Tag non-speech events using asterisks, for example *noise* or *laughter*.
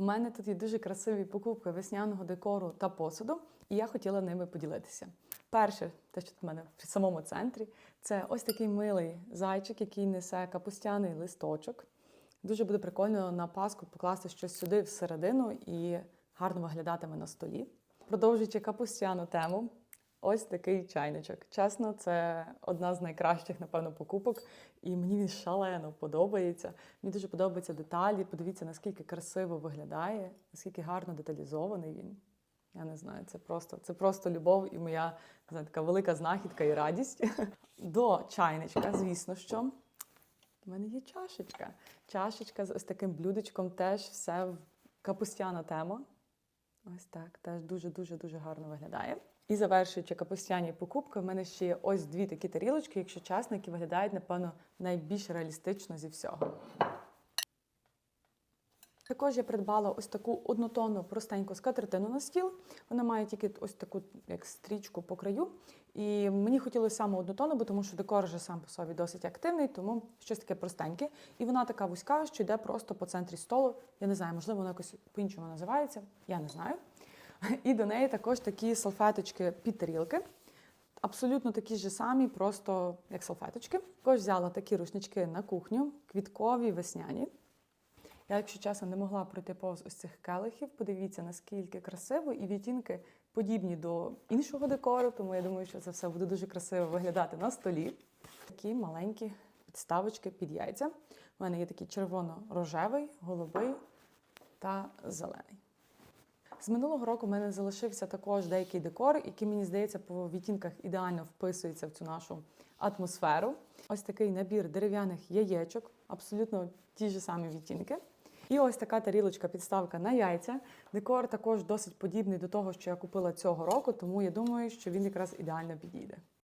У мене тут є дуже красиві покупки весняного декору та посуду, і я хотіла ними поділитися. Перше, те, що в мене в самому центрі, це ось такий милий зайчик, який несе капустяний листочок. Дуже буде прикольно на Пасху покласти щось сюди всередину і гарно виглядатиме на столі. Продовжуючи капустяну тему, ось такий чайничок. Чесно, це одна з найкращих, напевно, покупок, і мені він шалено подобається. Мені дуже подобаються деталі. Подивіться, наскільки красиво виглядає, наскільки гарно деталізований він. Я не знаю, це просто, це просто любов і моя не знаю, така велика знахідка і радість. *laughs* До чайничка, звісно, що. У мене є чашечка. Чашечка з ось таким блюдечком, теж все в капустяна тема. Ось так, теж дуже-дуже дуже гарно виглядає. І завершуючи капустяні покупки, в мене ще є ось дві такі тарілочки, якщо чесно, які виглядають, напевно, найбільш реалістично зі всього. Також я придбала ось таку однотонну простеньку скатертину на стіл. Вона має тільки ось таку як стрічку по краю. І мені хотілося саме однотонну, бо тому що декор вже сам по собі досить активний, тому щось таке простеньке. І вона така вузька, що йде просто по центрі столу. Я не знаю, можливо, вона якось по-іншому називається. Я не знаю. *laughs* І до неї також такі салфеточки під тарілки. Абсолютно такі ж самі, просто як салфеточки. Також взяла такі рушнички на кухню, квіткові, весняні. Я, якщо чесно, не могла пройти повз ось цих келихів. Подивіться, наскільки красиво, і відтінки подібні до іншого декору, тому я думаю, що це все буде дуже красиво виглядати на столі. Такі маленькі підставочки під яйця. У мене є такий червоно-рожевий, голубий та зелений. З минулого року в мене залишився також деякий декор, який, мені здається, по відтінках ідеально вписується в цю нашу атмосферу. Ось такий набір дерев'яних яєчок, абсолютно ті ж самі відтінки. І ось така тарілочка підставка на яйця. Декор також досить подібний до того, що я купила цього року, тому я думаю, що він якраз ідеально підійде.